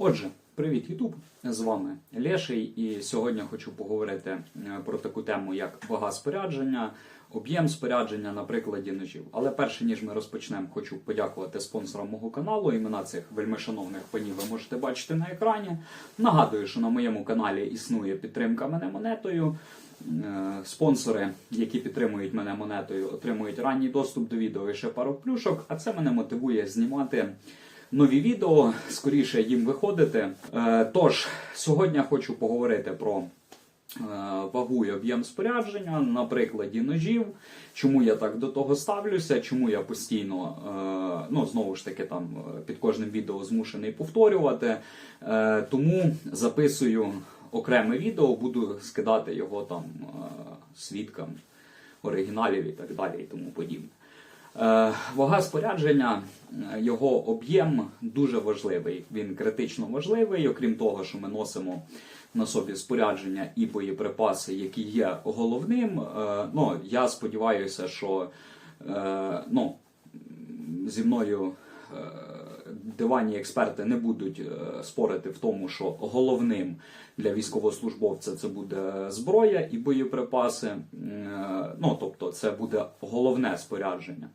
Отже, привіт, Ютуб! З вами Леший, і сьогодні хочу поговорити е, про таку тему, як вага спорядження, об'єм спорядження на прикладі ножів. Але перше ніж ми розпочнемо, хочу подякувати спонсорам мого каналу. Імена цих вельмишановних панів ви можете бачити на екрані. Нагадую, що на моєму каналі існує підтримка мене монетою. Е, Спонсори, які підтримують мене монетою, отримують ранній доступ до відео і ще пару плюшок, а це мене мотивує знімати нові відео, скоріше їм виходити. Е, Тож, сьогодні хочу поговорити про е, вагу і об'єм спорядження на прикладі ножів, чому я так до того ставлюся, чому я постійно, е, ну знову ж таки, там під кожним відео змушений повторювати. Тому записую окреме відео, буду скидати його там свідкам оригіналів і так далі і тому подібне. Е, Вага спорядження, е, його об'єм дуже важливий. Він критично важливий, окрім того, що ми носимо на собі спорядження і боєприпаси, які є головним. Е, Ну, я сподіваюся, що ну, зі мною диванні експерти не будуть е, спорити в тому, що головним для військовослужбовця це буде зброя і боєприпаси. Е, Ну, тобто, це буде головне спорядження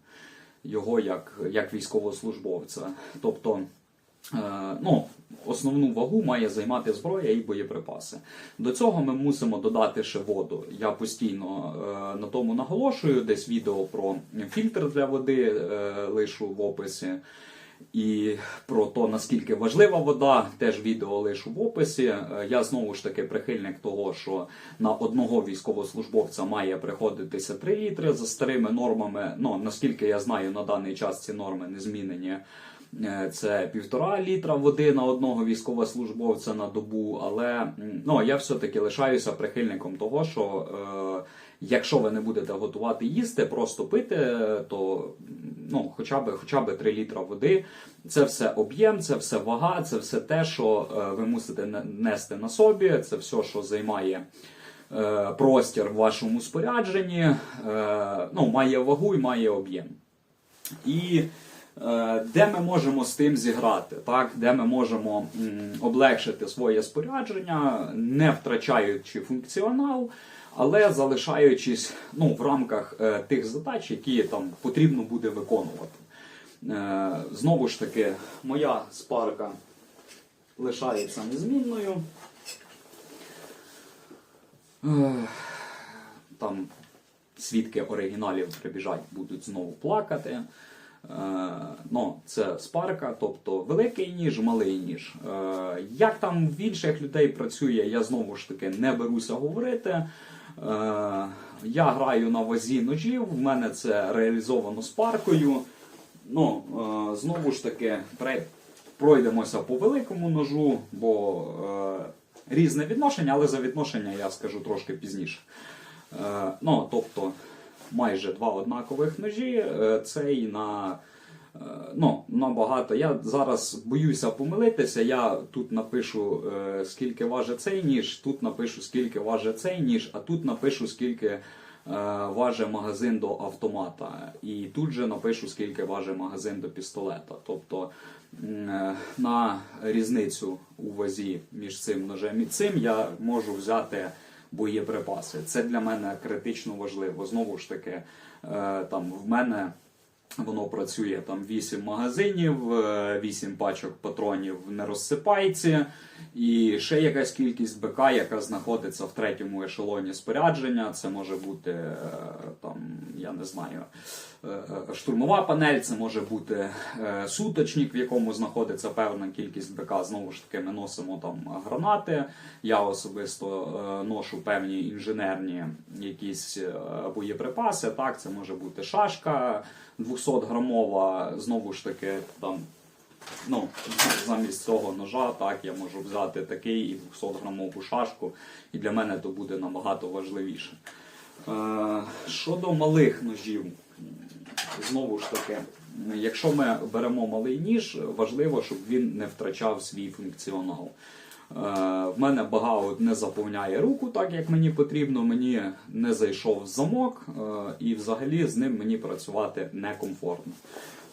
його як, як військовослужбовця. Тобто, е, ну, основну вагу має займати зброя і боєприпаси. До цього ми мусимо додати ще воду. Я постійно на тому наголошую. Десь відео про фільтр для води лишу в описі. І про те, наскільки важлива вода, теж відео лишу в описі. Е, Я знову ж таки прихильник того, що на одного військовослужбовця має приходитися 3 літри за старими нормами. Ну наскільки я знаю, на даний час ці норми не змінені. Е, Це півтора літра води на одного військовослужбовця на добу. Але ну я все-таки лишаюся прихильником того, що е, якщо ви не будете готувати їсти, просто пити, то ну, хоча б хоча б 3 літра води. Це все об'єм, це все вага, це все те, що е, ви мусите не- нести на собі, це все, що займає. е, Простір в вашому спорядженні е, ну, має вагу і має об'єм. І де ми можемо з тим зіграти, так? де ми можемо облегшити своє спорядження, не втрачаючи функціонал, але залишаючись ну, в рамках е, тих задач, які там потрібно буде виконувати. Е, знову ж таки, моя спарка лишається незмінною. Е, Там свідки оригіналів прибіжать, будуть знову плакати. Ну, це спарка, тобто великий ніж, малий ніж. Е, як там в інших людей працює, я знову ж таки не беруся говорити. Е, я граю на вазі ножів, в мене це реалізовано спаркою. Ну, е, знову ж таки, пройдемося по великому ножу, бо е, різне відношення, але за відношення я скажу трошки пізніше. Ну, тобто, майже два однакових ножі. Цей на ну, набагато. Я зараз боюся помилитися. Я тут напишу, е, скільки важить цей ніж, тут напишу, скільки важить цей ніж, а тут напишу, скільки е, важить магазин до автомата. І тут же напишу, скільки важить магазин до пістолета. Тобто е, на різницю у вазі між цим ножем і цим я можу взяти боєприпаси. Це для мене критично важливо. Знову ж таки, е, там в мене. Воно працює там 8 магазинів, 8 пачок патронів не розсипається, і ще якась кількість БК, яка знаходиться в третьому ешелоні спорядження. Це може бути е, там, я не знаю, е, е, штурмова панель, це може бути е, суточник, в якому знаходиться певна кількість БК. Знову ж таки, ми носимо там гранати. Я особисто е, ношу певні інженерні якісь е, боєприпаси. Так, це може бути шашка 200 грамова, знову ж таки, там. Ну, замість цього ножа, так, я можу взяти такий і 200 грамову шашку, і для мене то буде набагато важливіше. Е, щодо малих ножів, знову ж таки, якщо ми беремо малий ніж, важливо, щоб він не втрачав свій функціонал. Е, В мене багаут не заповняє руку так, як мені потрібно. Мені не зайшов замок, е, і взагалі з ним мені працювати некомфортно.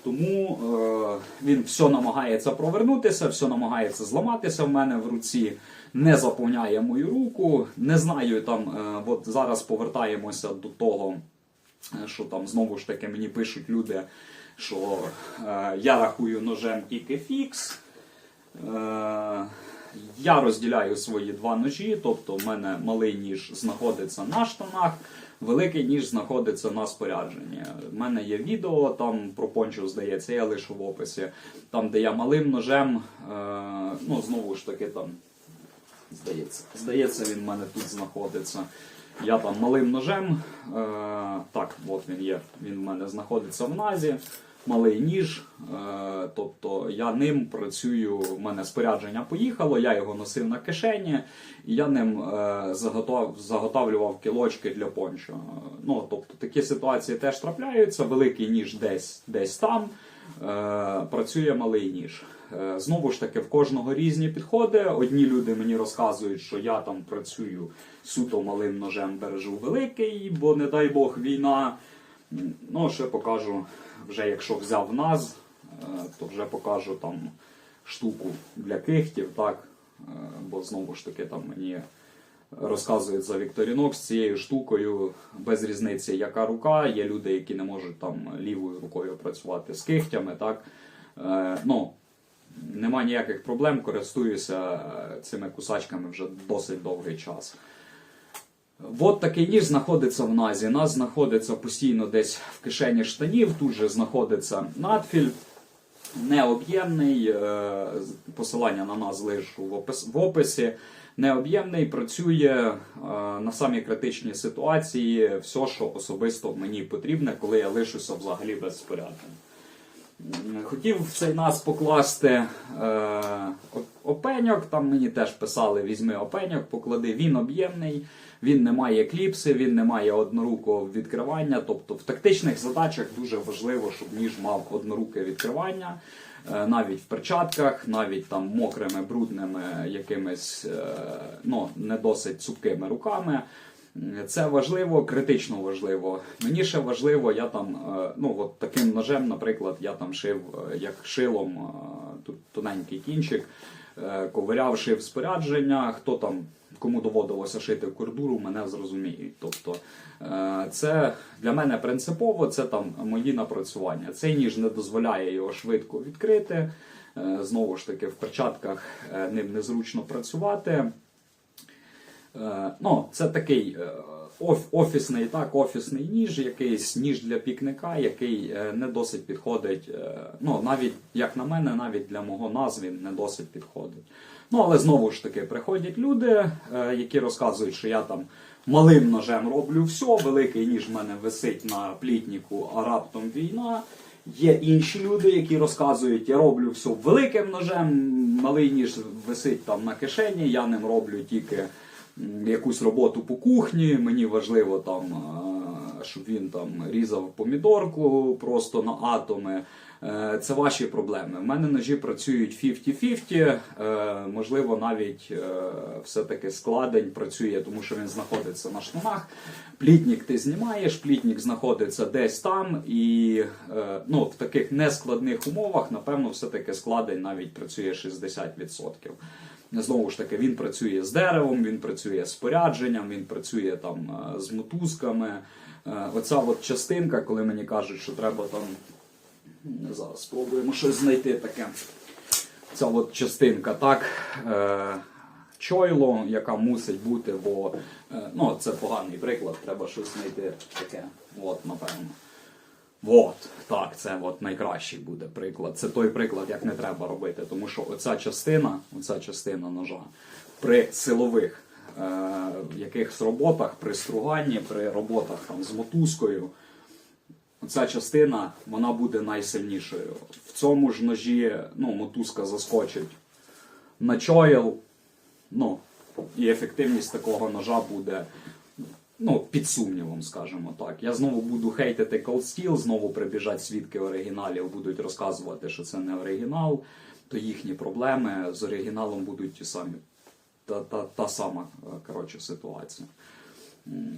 Тому е, він все намагається провернутися, все намагається зламатися в мене в руці, не заповняє мою руку. Не знаю там, от зараз повертаємося до того, що там знову ж таки мені пишуть люди, що е, я рахую ножем тільки фікс. Е, я розділяю свої два ножі, тобто в мене малий ніж знаходиться на штанах, великий ніж знаходиться на спорядженні. У мене є відео там про пончо, здається, я лишу в описі, там, де я малим ножем, е, ну знову ж таки там, здається, здається, він в мене тут знаходиться. Я там малим ножем, е, так, от він є, він в мене знаходиться в назі. Малий ніж, е, тобто я ним працюю, в мене спорядження поїхало, я його носив на кишені, і я ним е, заготов, заготавлював кілочки для пончо. Ну, тобто такі ситуації теж трапляються, великий ніж десь, десь там, е, працює малий ніж. Е, Знову ж таки, в кожного різні підходи. Одні люди мені розказують, що я там працюю суто малим ножем, бережу великий, бо не дай Бог війна. Ну, ще покажу, вже якщо взяв нас, е, то вже покажу там штуку для кихтів, так? Е, Бо знову ж таки там мені розказують за Вікторінок з цією штукою, без різниці, яка рука. Є люди, які не можуть там лівою рукою працювати з кихтями, так? Ну, нема ніяких проблем, користуюся е, цими кусачками вже досить довгий час. От такий ніж знаходиться в назі. Нас знаходиться постійно десь в кишені штанів, тут же знаходиться надфіль, необ'ємний. е, Посилання на нас лишу в описі. Необ'ємний працює е, на самі критичні ситуації, все, що особисто мені потрібне, коли я лишуся взагалі без спорядження. Хотів в цей нас покласти е, опеньок. Там мені теж писали: візьми опеньок, поклади. Він об'ємний, він не має кліпси, він не має однорукого відкривання. Тобто в тактичних задачах дуже важливо, щоб ніж мав одноруке відкривання. Е, Навіть в перчатках, навіть там мокрими, брудними, якимись е, ну, не досить цупкими руками. Це важливо, критично важливо. Мені ще важливо, я там, е, ну от таким ножем, наприклад, я там шив е, як шилом, е, тут тоненький кінчик, ковиряв, шив спорядження. Хто там, кому доводилося шити кордуру, мене зрозуміють. Тобто це для мене принципово, це там мої напрацювання. Цей ніж не дозволяє його швидко відкрити. Знову ж таки, в перчатках ним незручно працювати. Е, Ну, це такий е, оф- офісний, так, офісний ніж, якийсь ніж для пікника, який е, не досить підходить. Ну, навіть, як на мене, навіть для мого він не досить підходить. Ну, але знову ж таки, приходять люди, які розказують, що я там малим ножем роблю все, великий ніж в мене висить на плітніку, а раптом війна. Є інші люди, які розказують, я роблю все великим ножем, малий ніж висить там на кишені, я ним роблю тільки якусь роботу по кухні. Мені важливо там, щоб він там різав помідорку просто на атоми. Е, Це ваші проблеми. У мене ножі працюють 50-50, е, можливо, навіть е, все-таки складень працює, тому що він знаходиться на штанах. Плітник ти знімаєш, плітник знаходиться десь там, і ну, в таких нескладних умовах, напевно, все-таки складень навіть працює 60%. Знову ж таки, він працює з деревом, він працює з спорядженням, він працює там е, з мотузками. Е, Оця от частинка, коли мені кажуть, що треба там. Зараз спробуємо щось знайти таке. Ця от частинка, так. Е, чойло, яка мусить бути, бо ну, це поганий приклад, треба щось знайти таке. От, напевно. От, так, це от найкращий буде приклад. Це той приклад, як не треба робити. Тому що оця частина, оця частина ножа при силових е, якихось роботах, при струганні, при роботах там, з мотузкою, Ця частина вона буде найсильнішою. В цьому ж ножі ну, мотузка заскочить на чойл, ну, і ефективність такого ножа буде ну, під сумнівом, скажімо так. Я знову буду хейтити Cold Steel, знову прибіжать свідки оригіналів, будуть розказувати, що це не оригінал, то їхні проблеми з оригіналом будуть ті самі. Та, та, та сама е, коротше, ситуація.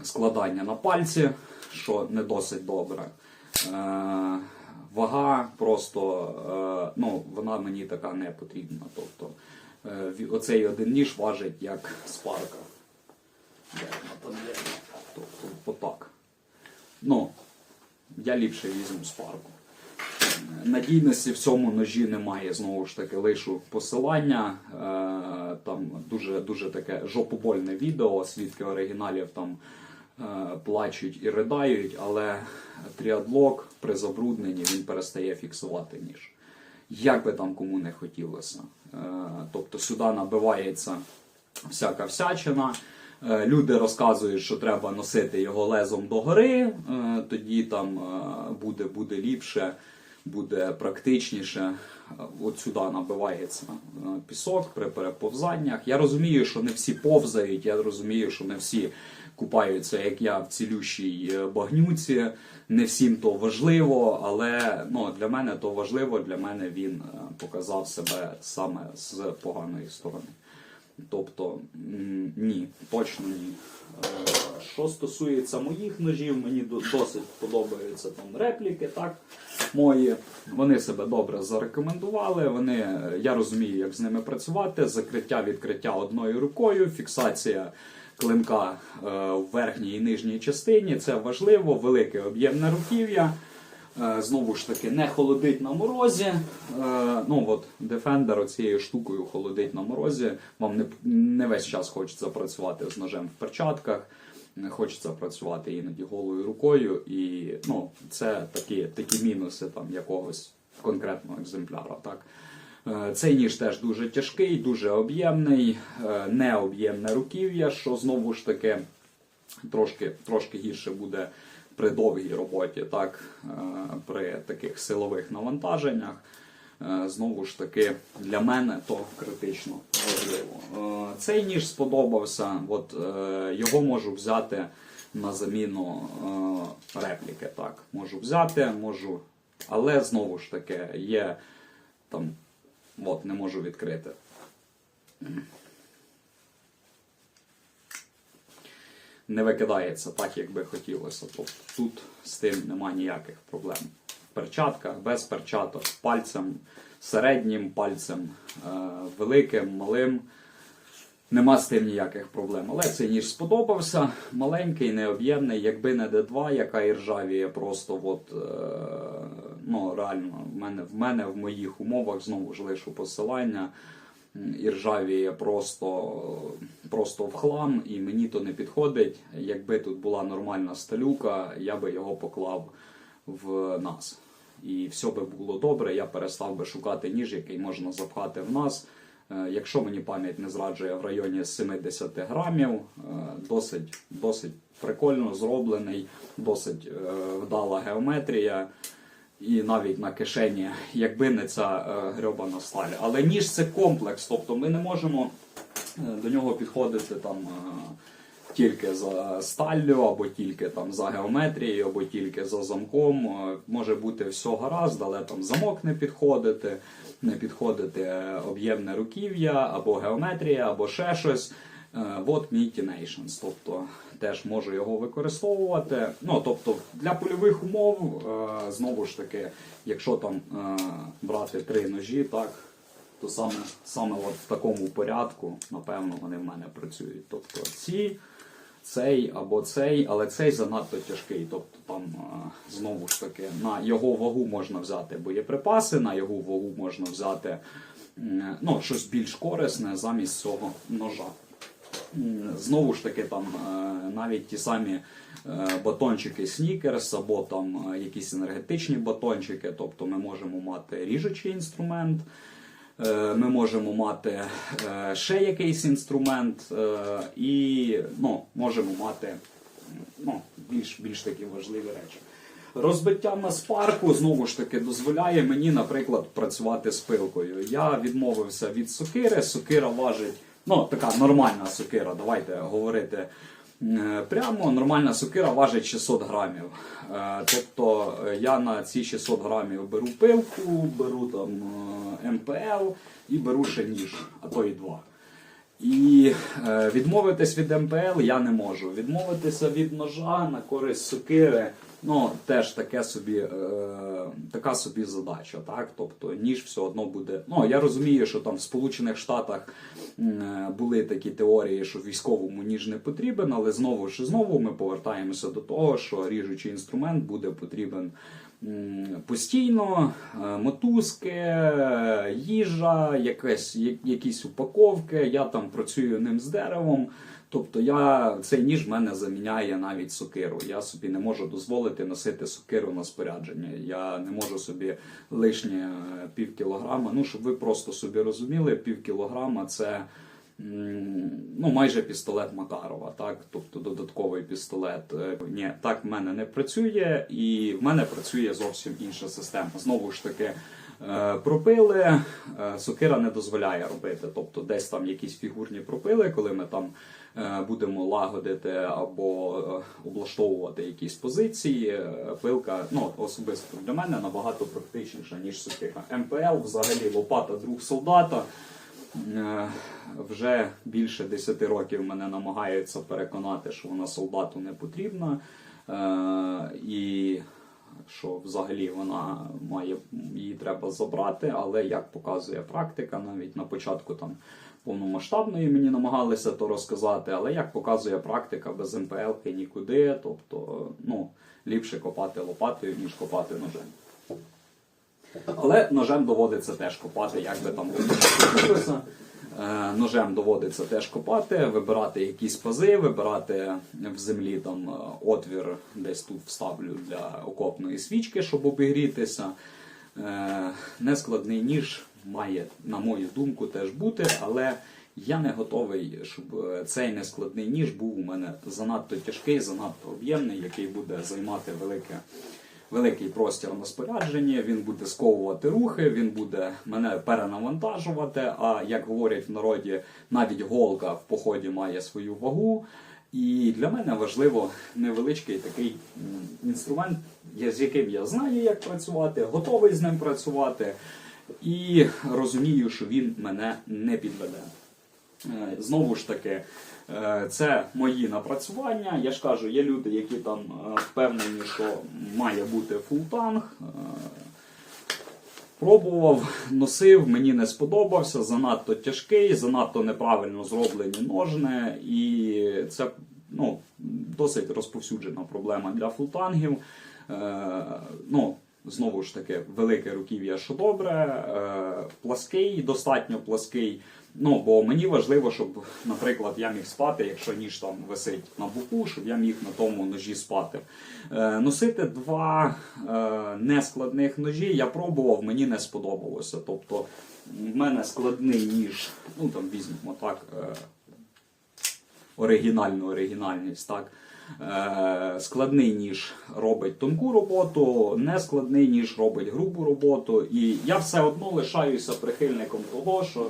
Складання на пальці, що не досить добре. Е, вага просто, е, ну, вона мені така не потрібна. Тобто е, оцей один ніж важить як спарка. Тобто, отак. Ну, я ліпше візьму спарку. Надійності в цьому ножі немає, знову ж таки, лишу посилання. Е, Там дуже, дуже таке жопобольне відео, свідки оригіналів там е, плачуть і riдають, але тріадлок при забрудненні він перестає фіксувати ніж. Як би там кому не хотілося. Е, Тобто сюди набивається всяка всячина. Е, Люди розказують, що треба носити його лезом догори, е, тоді там е, буде, буде ліпше, буде практичніше. От сюди набивається пісок при переповзаннях. Я розумію, що не всі повзають, я розумію, що не всі купаються, як я, в цілющій багнюці. Не всім то важливо, але ну, для мене то важливо, для мене він показав себе саме з поганої сторони. Тобто ні, точно ні. Е, Що стосується моїх ножів, мені до- досить подобаються там репліки, так, мої. Вони себе добре зарекомендували. Вони, я розумію, як з ними працювати. Закриття, відкриття одною рукою, фіксація клинка е, в верхній і нижній частині. Це важливо, велике об'ємне руків'я. Е, Знову ж таки, не холодить на морозі. Е, Ну от Defender оцією штукою холодить на морозі. Вам не, не весь час хочеться працювати з ножем в перчатках. Не хочеться працювати іноді голою рукою, і ну, це такі, такі мінуси там якогось конкретного екземпляра. Так? Е, Цей ніж теж дуже тяжкий, дуже об'ємний, необ'ємне руків'я, що знову ж таки трошки, трошки гірше буде при довгій роботі, так, е, при таких силових навантаженнях. Е, Знову ж таки, для мене то критично важливо. Е, Цей ніж сподобався, от його можу взяти на заміну репліки. Так, можу взяти, можу, але знову ж таки є там, от не можу відкрити. Не викидається так, як би хотілося. Тобто тут з тим нема ніяких проблем. В перчатках, без перчаток, пальцем середнім, пальцем е, великим, малим. Нема з тим ніяких проблем. Але цей ніж сподобався. Маленький, необ'ємний, якби не D2, яка і ржавіє просто от, е, ну, реально, в мене, в мене в моїх умовах знову ж лишу посилання. І ржавіє просто, просто в хлам, і мені то не підходить. Якби тут була нормальна сталюка, я би його поклав в нас. І все би було добре, я перестав би шукати ніж, який можна запхати в нас. Е, Якщо мені пам'ять не зраджує в районі 70 грамів, е, досить, досить прикольно зроблений, досить е, вдала геометрія. І навіть на кишені, якби не ця е, грьобана сталь. Але ніж це комплекс, тобто ми не можемо е, до нього підходити там е, тільки за сталлю, або тільки там за геометрією, або тільки за замком. Може бути все гаразд, але там замок не підходити, не підходити об'ємне руків'я, або геометрія, або ще щось. От мій T-Nations, тобто теж можу його використовувати. Ну, тобто для польових умов, е, знову ж таки, якщо там е, брати три ножі, так, то саме, саме от в такому порядку, напевно, вони в мене працюють. Тобто ці, цей або цей, але цей занадто тяжкий. Тобто там е, знову ж таки на його вагу можна взяти боєприпаси, на його вагу можна взяти ну, щось більш корисне замість цього ножа. Знову ж таки, там е, навіть ті самі е, батончики Snickers або там е, якісь енергетичні батончики, тобто ми можемо мати ріжучий інструмент, ми можемо мати ще якийсь інструмент і ну, можемо мати ну, більш, більш такі важливі речі. Розбиття на спарку знову ж таки дозволяє мені, наприклад, працювати з пилкою. Я відмовився від сокири. Сокира важить, ну така нормальна сокира, давайте говорити е, прямо. Нормальна сокира важить 600 грамів. Е, Тобто е, я на ці 600 грамів беру пилку, беру там МПЛ і беру ще ніж, а то і два. І відмовитись від МПЛ я не можу. Відмовитися від ножа на користь сокири Ну, теж таке собі, е, така собі задача, так? Тобто ніж все одно буде. Ну, я розумію, що там в Сполучених Штатах е, були такі теорії, що військовому ніж не потрібен, але знову ж знову ми повертаємося до того, що ріжучий інструмент буде потрібен постійно, Е, мотузки, їжа, якась, я- якісь упаковки. Я там працюю ним з деревом. Тобто я цей ніж мене заміняє навіть сокиру. Я собі не можу дозволити носити сокиру на спорядження. Я не можу собі лишнє е, пів кілограма. Ну, щоб ви просто собі розуміли, пів кілограма це ну, майже пістолет Макарова, так? Тобто додатковий пістолет. Е, Ні, так в мене не працює, і в мене працює зовсім інша система. Знову ж таки. Е, Пропили, е, сокира не дозволяє робити. Тобто десь там якісь фігурні пропили, коли ми там е, будемо лагодити або облаштовувати якісь позиції. Пилка, ну особисто для мене набагато практичніша, ніж сокира. МПЛ, взагалі, лопата друг солдата. Вже більше 10 років мене намагаються переконати, що вона солдату не потрібна. І що взагалі вона має її треба забрати, але як показує практика, навіть на початку там повномасштабної мені намагалися то розказати, але як показує практика, без МПЛ нікуди, тобто ну, ліпше копати лопатою, ніж копати ножем. Але ножем доводиться теж копати, як би там Ножем доводиться теж копати, вибирати якісь пази, вибирати в землі там е, отвір, десь тут вставлю для окопної свічки, щоб обігрітися. Е, Нескладний ніж має, на мою думку, теж бути, але я не готовий, щоб е, цей нескладний ніж був у мене занадто тяжкий, занадто об'ємний, який буде займати велике великий простір на спорядженні, він буде сковувати рухи, він буде мене перенавантажувати. А як говорять в народі, навіть голка в поході має свою вагу. І для мене важливо невеличкий такий інструмент, з яким я знаю, як працювати, готовий з ним працювати, і розумію, що він мене не підведе. Е, Знову ж таки, це мої напрацювання. Я ж кажу, є люди, які там е, впевнені, що має бути фултанг. Е, Пробував, носив, мені не сподобався, занадто тяжкий, занадто неправильно зроблені ножни, і це ну, досить розповсюджена проблема для фултангів. Е, ну, знову ж таки, велике руків'я, що добре, е, плаский, достатньо плаский. Ну, бо мені важливо, щоб, наприклад, я міг спати, якщо ніж там висить на боку, щоб я міг на тому ножі спати. Е, носити два е, нескладних ножі я пробував, мені не сподобалося. Тобто, в мене складний ніж, ну там візьмемо так, е, оригінальну оригінальність, так. Е, Складний ніж робить тонку роботу, нескладний ніж робить грубу роботу. І я все одно лишаюся прихильником того, що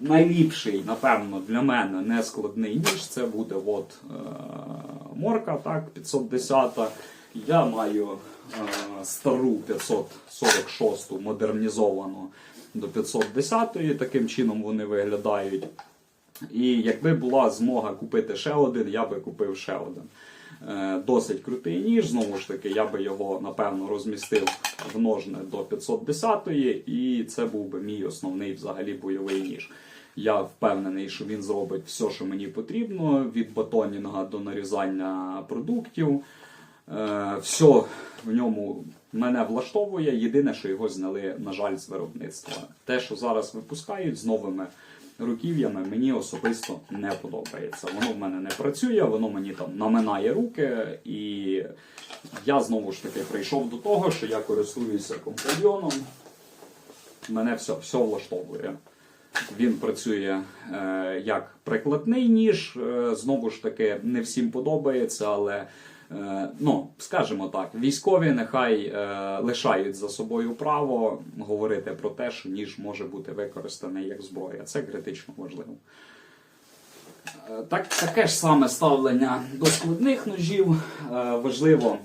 найліпший, напевно, для мене нескладний ніж це буде от, е, морка, так, 510. Я маю е, стару 546 модернізовану до 510, таким чином вони виглядають. І якби була змога купити ще один, я би купив ще один. Е, Досить крутий ніж. Знову ж таки, я би його напевно розмістив в ножне до 510-ї, і це був би мій основний взагалі бойовий ніж. Я впевнений, що він зробить все, що мені потрібно, від батонінга до нарізання продуктів. Е, Все в ньому мене влаштовує. Єдине, що його зняли, на жаль, з виробництва. Те, що зараз випускають з новими руків'ями, мені особисто не подобається. Воно в мене не працює, воно мені там наминає руки, і я знову ж таки прийшов до того, що я користуюся компаньйоном. Мене все, все влаштовує. Він працює е, як прикладний ніж. Е, знову ж таки, не всім подобається, але ну, скажімо так, військові нехай е, лишають за собою право говорити про те, що ніж може бути використаний як зброя. Це критично важливо. Е, Так, таке ж саме ставлення до складних ножів. Е, важливо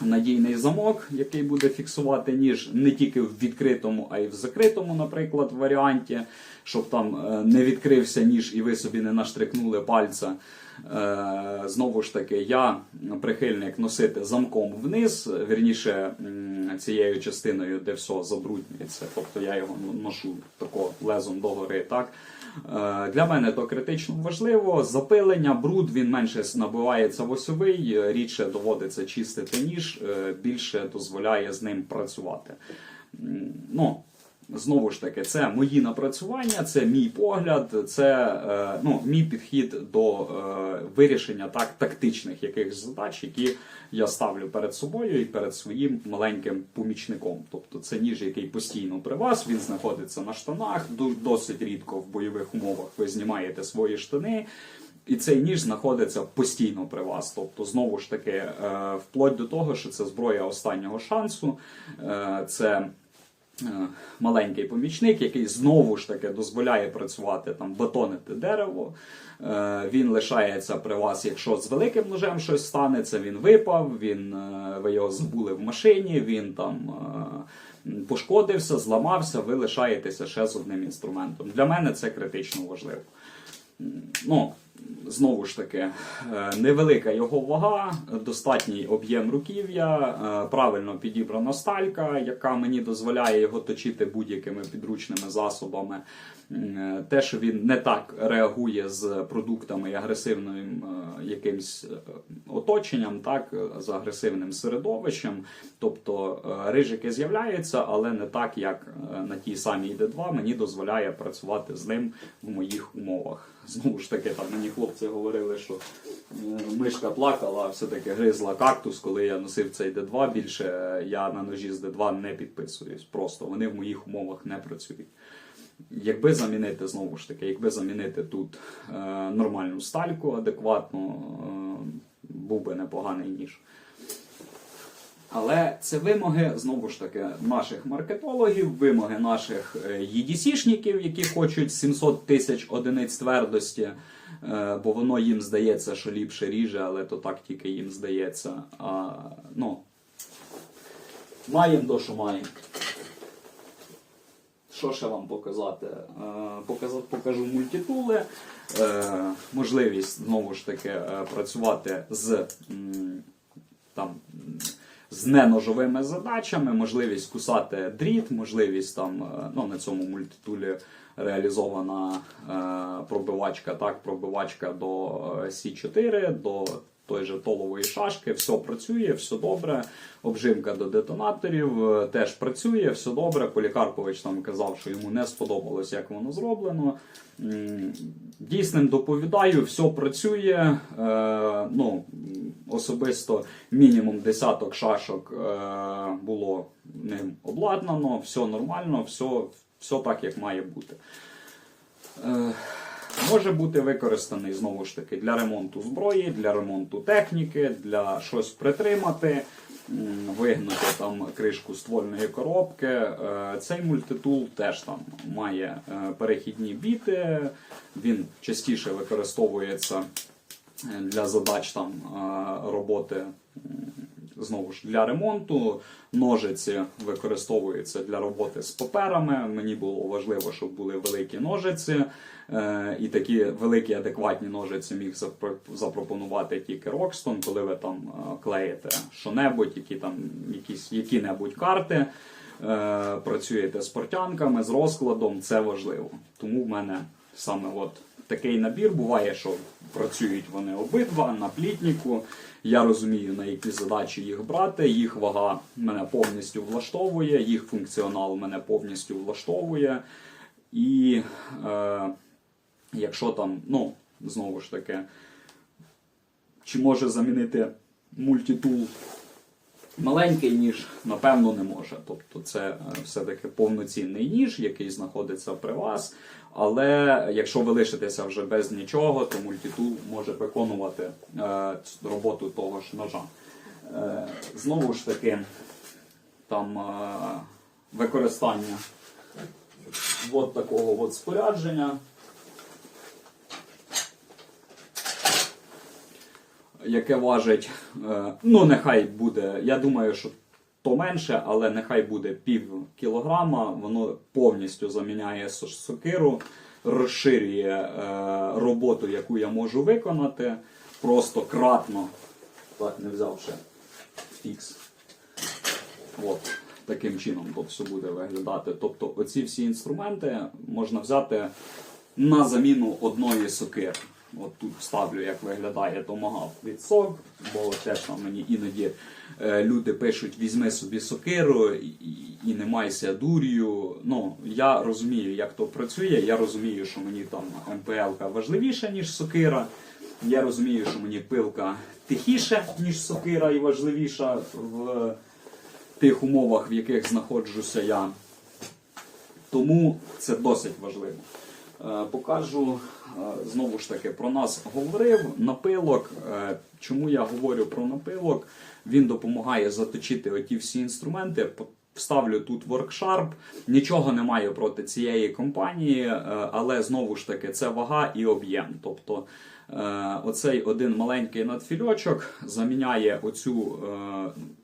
надійний замок, який буде фіксувати ніж не тільки в відкритому, а й в закритому, наприклад, варіанті, щоб там е, не відкрився ніж і ви собі не наштрикнули пальця. Е, Знову ж таки, я прихильник носити замком вниз, вірніше цією частиною, де все забруднюється. Тобто я його ношу тако лезом догори. Так? Е, Для мене то критично важливо. Запилення, бруд він менше набивається в осьовий, е, рідше доводиться чистити ніж, е, більше дозволяє з ним працювати. Ну, Знову ж таки, це мої напрацювання, це мій погляд, це е, ну, мій підхід до е, вирішення так, тактичних якихось задач, які я ставлю перед собою і перед своїм маленьким помічником. Тобто це ніж, який постійно при вас, він знаходиться на штанах, досить рідко в бойових умовах ви знімаєте свої штани. І цей ніж знаходиться постійно при вас. Тобто, знову ж таки, е, вплоть до того, що це зброя останнього шансу, це маленький помічник, який знову ж таки дозволяє працювати там, бетонити дерево. Е, Він лишається при вас, якщо з великим ножем щось станеться, він випав, він, е, ви його забули в машині, він там. е, Пошкодився, зламався, ви лишаєтеся ще з одним інструментом. Для мене це критично важливо. Ну, знову ж таки, е, невелика його вага, достатній об'єм руків'я, е, правильно підібрана сталька, яка мені дозволяє його точити будь-якими підручними засобами. Те, що він не так реагує з продуктами і агресивним е, якимсь е, оточенням, так, з агресивним середовищем. Тобто е, рижики з'являються, але не так, як е, на тій самій D2 мені дозволяє працювати з ним в моїх умовах. Знову ж таки, там мені хлопці говорили, що е, мишка плакала, а все-таки гризла кактус, коли я носив цей D2. Більше е, я на ножі з D2 не підписуюсь. Просто вони в моїх умовах не працюють. Якби замінити знову ж таки, якби замінити тут е, нормальну стальку адекватну, е, був би непоганий ніж. Але це вимоги знову ж таки наших маркетологів, вимоги наших е, EDC-шників, які хочуть 700 тисяч одиниць твердості, е, бо воно їм здається, що ліпше ріже, але то так тільки їм здається. А, ну, маємо то, що маємо. Що ще вам показати? Е, покажу мультитули, можливість знову ж таки працювати з там. З неножовими задачами, можливість кусати дріт, можливість там е, ну, на цьому мультитулі реалізована е, пробивачка, так, пробивачка до е, С4, до той же толової шашки, все працює, все добре. Обжимка до детонаторів е, теж працює, все добре. Полікарпович там казав, що йому не сподобалось, як воно зроблено. Дійсним доповідаю, все працює. Е, ну, особисто мінімум десяток шашок е, було ним обладнано, все нормально, все, все так, як має бути. Може бути використаний знову ж таки для ремонту зброї, для ремонту техніки, для щось притримати, м, вигнути там кришку ствольної коробки. Е, Цей мультитул теж там має е, перехідні біти, він частіше використовується е, для задач там роботи знову ж для ремонту. Ножиці використовуються для роботи з паперами. Мені було важливо, щоб були великі ножиці. Е, І такі великі адекватні ножиці міг запро- запропонувати тільки Roxton, коли ви там е, клеїте що-небудь, які там якісь які-небудь карти. е, Працюєте з портянками, з розкладом, це важливо. Тому в мене саме от такий набір. Буває, що працюють вони обидва на плітніку. Я розумію, на які задачі їх брати. Їх вага мене повністю влаштовує, їх функціонал мене повністю влаштовує. І е, якщо там, ну, знову ж таки, чи може замінити мультитул маленький ніж, напевно, не може. Тобто це е, все-таки повноцінний ніж, який знаходиться при вас. Але якщо ви лишитеся вже без нічого, то мультитул може виконувати е, роботу того ж ножа. Е, знову ж таки, там е, використання от такого от спорядження. Яке важить, е, ну нехай буде, я думаю, що то менше, але нехай буде пів кілограма, воно повністю заміняє сокиру, розширює е, роботу, яку я можу виконати, просто кратно, так не взявши фікс. От, таким чином то все буде виглядати. Тобто оці всі інструменти можна взяти на заміну одної сокири. От тут ставлю, як виглядає томагав від сок, бо теж там мені іноді е, люди пишуть: візьми собі сокиру і, і, не майся дур'ю. Ну, я розумію, як то працює. Я розумію, що мені там МПЛ важливіша, ніж сокира. Я розумію, що мені пилка тихіша, ніж сокира, і важливіша в тих умовах, в яких знаходжуся я. Тому це досить важливо. Е, Покажу е, знову ж таки про нас говорив напилок. Е, Чому я говорю про напилок? Він допомагає заточити оті всі інструменти. Вставлю тут WorkSharp. Нічого немає проти цієї компанії, але знову ж таки це вага і об'єм. Тобто оцей один маленький надфільочок заміняє оцю.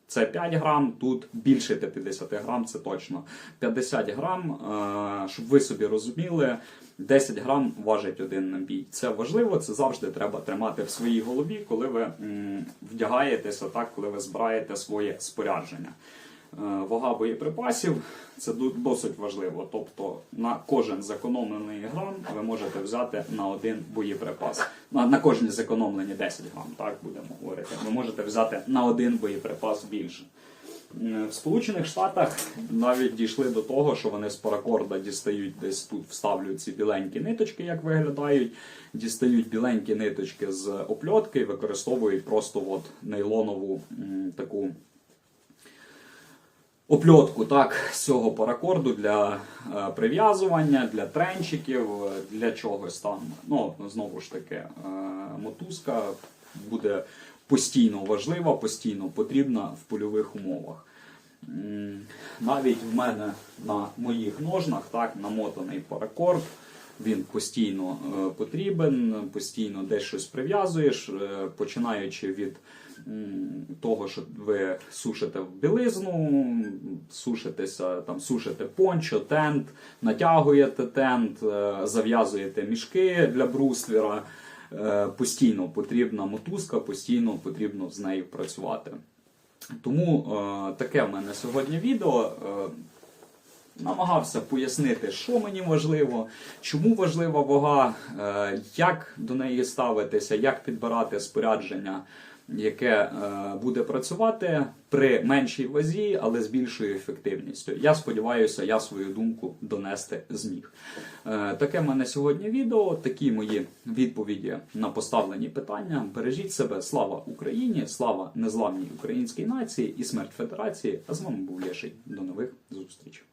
Це 5 грам, тут більше 50 грам, це точно 50 грам. Щоб ви собі розуміли, 10 грам важить один набій. Це важливо, це завжди треба тримати в своїй голові, коли ви вдягаєтеся так, коли ви збираєте своє спорядження. Е, Вага боєприпасів це досить важливо. Тобто на кожен зекономлений грам ви можете взяти на один боєприпас. На, на кожні зекономлені 10 грам, так будемо говорити. Ви можете взяти на один боєприпас більше. В Сполучених Штатах навіть дійшли до того, що вони з паракорда дістають десь тут вставлю ці біленькі ниточки, як виглядають, дістають біленькі ниточки з опльотки і використовують просто от нейлонову м, таку опльотку так, з цього паракорду для е, прив'язування, для тренчиків, для чогось там. Ну, знову ж таки, е, мотузка буде постійно важлива, постійно потрібна в польових умовах. Навіть в мене на моїх ножнах так, намотаний паракорд. Він постійно е, потрібен, постійно десь щось прив'язуєш, е, починаючи від того, що ви сушите в білизну, сушитеся, там, сушите пончо, тент, натягуєте тент, е, зав'язуєте мішки для бруствера. Е, Постійно потрібна мотузка, постійно потрібно з нею працювати. Тому е, таке в мене сьогодні відео. Е, намагався пояснити, що мені важливо, чому важлива вага, як до неї ставитися, як підбирати спорядження, яке е, буде працювати при меншій вазі, але з більшою ефективністю. Я сподіваюся, я свою думку донести зміг. Е, Таке в мене сьогодні відео, такі мої відповіді на поставлені питання. Бережіть себе, слава Україні, слава незламній українській нації і смерть Федерації. А з вами був Леший. До нових зустрічей.